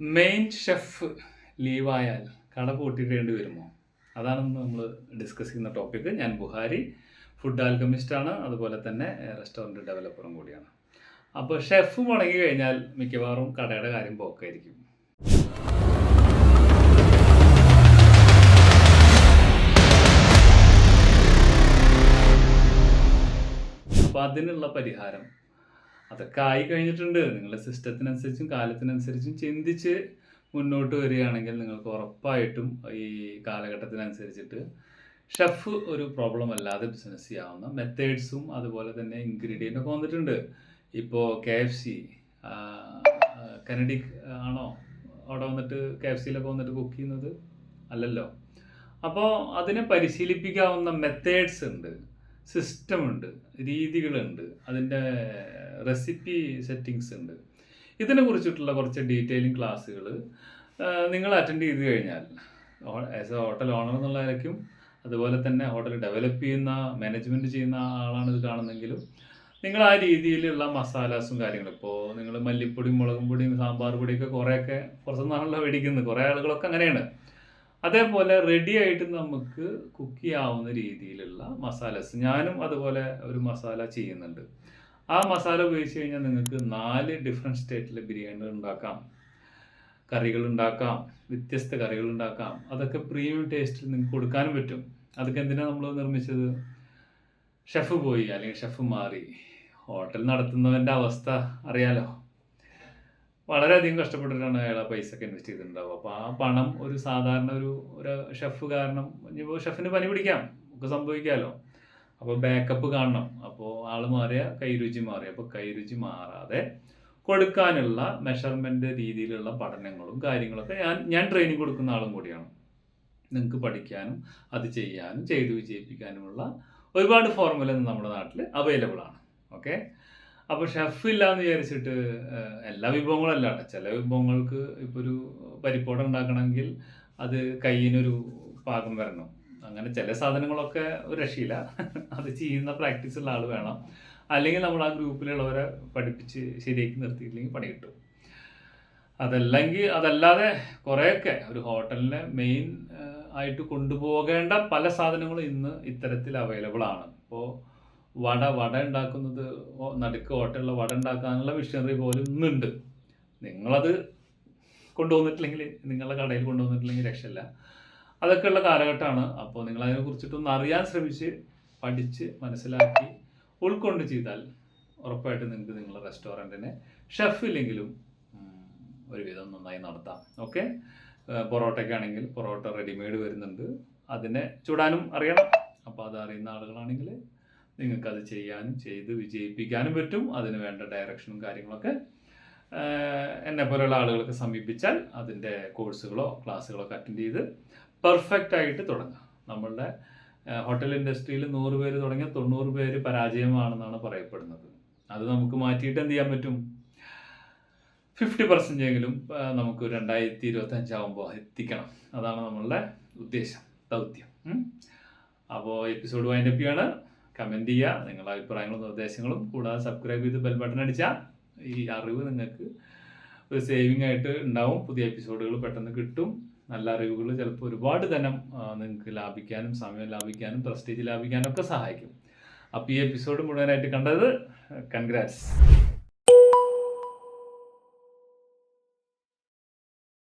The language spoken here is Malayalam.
മെയിൻ ഷെഫ് ലീവായാൽ കട പൂട്ടിയിടേണ്ടി വരുമോ? അതാണ് നമ്മൾ ഡിസ്കസ് ചെയ്യുന്ന ടോപ്പിക്ക് ഞാൻ ബുഹാരി ഫുഡ് ആൽക്കമിസ്റ്റാണ് അതുപോലെ തന്നെ റെസ്റ്റോറന്റ് ഡെവലപ്പറും കൂടിയാണ്. അപ്പോൾ ഷെഫ് മുടങ്ങി കഴിഞ്ഞാൽ മിക്കവാറും കടയുടെ കാര്യം പോക്കായിരിക്കും. അപ്പോൾ അതിനുള്ള പരിഹാരം അതൊക്കെ ആയി കഴിഞ്ഞിട്ടുണ്ട്. നിങ്ങളുടെ സിസ്റ്റത്തിനനുസരിച്ചും കാലത്തിനനുസരിച്ചും ചിന്തിച്ച് മുന്നോട്ട് വരികയാണെങ്കിൽ നിങ്ങൾക്ക് ഉറപ്പായിട്ടും ഈ കാലഘട്ടത്തിനനുസരിച്ചിട്ട് ഷെഫ് ഒരു പ്രോബ്ലം അല്ലാതെ ബിസിനസ് ചെയ്യാവുന്ന മെത്തേഡ്സും അതുപോലെ തന്നെ ഇൻഗ്രീഡിയന്റ് ഒക്കെ വന്നിട്ടുണ്ട്. ഇപ്പോൾ കെ എഫ് സി കനഡിക് ആണോ? അവിടെ വന്നിട്ട് കെ എഫ് സിയിലൊക്കെ വന്നിട്ട് കുക്ക് ചെയ്യുന്നത്? അല്ലല്ലോ. അപ്പോൾ അതിനെ പരിശീലിപ്പിക്കാവുന്ന മെത്തേഡ്സ് ഉണ്ട്. സിസ്റ്റം ഉണ്ട് രീതികളുണ്ട് അതിന്റെ റെസിപ്പി സെറ്റിങ്സ് ഉണ്ട്. ഇതിനെ കുറിച്ചിട്ടുള്ള കുറച്ച് ഡീറ്റെയിലിംഗ് ക്ലാസ്സുകൾ നിങ്ങൾ അറ്റൻഡ് ചെയ്ത് കഴിഞ്ഞാൽ ആസ് എ ഹോട്ടൽ ഓണർ എന്നുള്ള നിലയ്ക്കും അതുപോലെ തന്നെ ഹോട്ടൽ ഡെവലപ്പ് ചെയ്യുന്ന മാനേജ്മെന്റ് ചെയ്യുന്ന ആളാണ് ഇത് കാണുന്നെങ്കിലും നിങ്ങൾ ആ രീതിയിലുള്ള മസാലാസും കാര്യങ്ങളും ഇപ്പോൾ നിങ്ങൾ മല്ലിപ്പൊടിയും മുളകും പൊടിയും സാമ്പാർ പൊടിയൊക്കെ കുറേയൊക്കെ പുറത്തുനിന്നാണല്ലോ മേടിക്കുന്നത് കുറേ ആളുകളൊക്കെ അങ്ങനെയാണ്. അതേപോലെ റെഡി ആയിട്ട് നമുക്ക് കുക്ക് ചെയ്യാവുന്ന രീതിയിലുള്ള മസാലസ് ഞാനും അതുപോലെ ഒരു മസാല ചെയ്യുന്നുണ്ട്. ആ മസാല ഉപയോഗിച്ച് കഴിഞ്ഞാൽ നിങ്ങൾക്ക് നാല് ഡിഫറെന്റ് സ്റ്റേറ്റിലെ ബിരിയാണികൾ ഉണ്ടാക്കാം. കറികൾ ഉണ്ടാക്കാം. വ്യത്യസ്ത കറികൾ ഉണ്ടാക്കാം. അതൊക്കെ പ്രീമിയം ടേസ്റ്റിൽ നിങ്ങൾക്ക് കൊടുക്കാനും പറ്റും. അതൊക്കെ എന്തിനാണ് നമ്മൾ നിർമ്മിച്ചത്? ഷെഫ് പോയി അല്ലെങ്കിൽ ഷെഫ് മാറി. ഹോട്ടൽ നടത്തുന്നവന്റെ അവസ്ഥ അറിയാലോ. വളരെയധികം കഷ്ടപ്പെട്ടിട്ടാണ് അയാൾ ആ പൈസ ഒക്കെ ഇൻവെസ്റ്റ് ചെയ്തിട്ടുണ്ടാവുക. അപ്പോൾ ആ പണം ഒരു സാധാരണ ഒരു ഒരു ഷെഫ് കാരണം ഇനിയിപ്പോൾ ഷെഫിന് പനി പിടിക്കാം. ഒക്കെ സംഭവിക്കാമല്ലോ അപ്പോൾ ബാക്കപ്പ് കാണണം. അപ്പോൾ ആൾ മാറിയ കൈരുചി മാറി. അപ്പോൾ കൈരുചി മാറാതെ കൊടുക്കാനുള്ള മെഷർമെന്റ് രീതിയിലുള്ള പഠനങ്ങളും കാര്യങ്ങളൊക്കെ ഞാൻ ഞാൻ ട്രെയിനിങ് കൊടുക്കുന്ന ആളും കൂടിയാണ്. നിങ്ങൾക്ക് പഠിക്കാനും അത് ചെയ്യാനും ചെയ്ത് വിജയിപ്പിക്കാനുമുള്ള ഒരുപാട് ഫോർമുല നമ്മുടെ നാട്ടിൽ അവൈലബിൾ ആണ്. ഓക്കെ അപ്പോൾ ഷെഫ് എന്ന് വിചാരിച്ചിട്ട് എല്ലാ വിഭവങ്ങളും അല്ല ചില വിഭവങ്ങൾക്ക് ഇപ്പോൾ ഒരു പരിപ്പോട ഉണ്ടാക്കണമെങ്കിൽ അത് കയ്യിനൊരു പാകം വരണം. അങ്ങനെ ചില സാധനങ്ങളൊക്കെ ഒരു രക്ഷയില്ല. അത് ചെയ്യുന്ന പ്രാക്ടീസ് ഉള്ള ആൾ വേണം. അല്ലെങ്കിൽ നമ്മൾ ആ ഗ്രൂപ്പിലുള്ളവരെ പഠിപ്പിച്ച് ശരിയാക്കി നിർത്തിയില്ലെങ്കിൽ പണി കിട്ടും. അതല്ലെങ്കിൽ അതല്ലാതെ കുറേയൊക്കെ ഒരു ഹോട്ടലിനെ മെയിൻ ആയിട്ട് കൊണ്ടുപോകേണ്ട പല സാധനങ്ങളും ഇന്ന് ഇത്തരത്തിൽ അവൈലബിൾ ആണ്. ഇപ്പോൾ വട വട ഉണ്ടാക്കുന്നത് നടുക്ക് ഓട്ടയുള്ള വട ഉണ്ടാക്കാനുള്ള മെഷീനറി പോലും ഇന്നുണ്ട്. നിങ്ങളത് കൊണ്ടുവന്നിട്ടില്ലെങ്കിൽ നിങ്ങളുടെ കടയിൽ കൊണ്ടുവന്നിട്ടില്ലെങ്കിൽ രക്ഷയില്ല. അതൊക്കെയുള്ള കാലഘട്ടമാണ്. അപ്പോൾ നിങ്ങൾ അതിനെ കുറിച്ചിട്ടൊന്ന് അറിയാൻ ശ്രമിച്ച് പഠിച്ച് മനസ്സിലാക്കി ഉൾക്കൊണ്ട് ചെയ്താൽ ഉറപ്പായിട്ടും നിങ്ങൾക്ക് നിങ്ങളുടെ റെസ്റ്റോറന്റിനെ ഷെഫ് ഇല്ലെങ്കിലും ഒരുവിധം നന്നായി നടത്താം. ഓക്കെ? പൊറോട്ടയ്ക്കാണെങ്കിൽ പൊറോട്ട റെഡിമെയ്ഡ് വരുന്നുണ്ട്. അതിനെ ചൂടാനും അറിയണം. അപ്പോൾ അത് അറിയുന്ന ആളുകളാണെങ്കിൽ നിങ്ങൾക്ക് അത് ചെയ്യാനും ചെയ്ത് വിജയിപ്പിക്കാനും പറ്റും. അതിന് വേണ്ട ഡയറക്ഷനും കാര്യങ്ങളൊക്കെ എന്നെ പോലെയുള്ള ആളുകളൊക്കെ സമീപിച്ചാൽ അതിന്റെ കോഴ്സുകളോ ക്ലാസ്സുകളോ ഒക്കെ അറ്റൻഡ് ചെയ്ത് പെർഫെക്റ്റ് ആയിട്ട് തുടങ്ങാം. നമ്മളുടെ ഹോട്ടൽ ഇൻഡസ്ട്രിയിൽ നൂറ് പേര് തുടങ്ങിയ തൊണ്ണൂറ് പേര് പരാജയമാണെന്നാണ് പറയപ്പെടുന്നത്. അത് നമുക്ക് മാറ്റിയിട്ട് എന്ത് ചെയ്യാൻ പറ്റും? ഫിഫ്റ്റി പെർസെന്റ് എങ്കിലും നമുക്ക് രണ്ടായിരത്തി ഇരുപത്തി അഞ്ചാവുമ്പോൾ എത്തിക്കണം. അതാണ് നമ്മളുടെ ഉദ്ദേശം ദൗത്യം. അപ്പോൾ എപ്പിസോഡ് വൈൻഡപ്പ് ചെയ്യാണ്. കമന്റ് ചെയ്യുക. നിങ്ങളുടെ അഭിപ്രായങ്ങളും നിർദ്ദേശങ്ങളും കൂടാതെ സബ്സ്ക്രൈബ് ചെയ്ത് ബെൽ ബട്ടൺ അടിച്ചാൽ ഈ അറിവ് നിങ്ങൾക്ക് ഒരു സേവിങ് ആയിട്ട് ഉണ്ടാവും. പുതിയ എപ്പിസോഡുകൾ പെട്ടെന്ന് കിട്ടും. നല്ല അറിവുകൾ ചിലപ്പോൾ ഒരുപാട് ധനം നിങ്ങൾക്ക് ലാഭിക്കാനും സമയം ലാഭിക്കാനും പ്രസ്റ്റേജ് ലാഭിക്കാനും ഒക്കെ സഹായിക്കും. അപ്പോൾ ഈ എപ്പിസോഡ് മുഴുവനായിട്ട് കണ്ടത് കൺഗ്രാറ്റ്സ്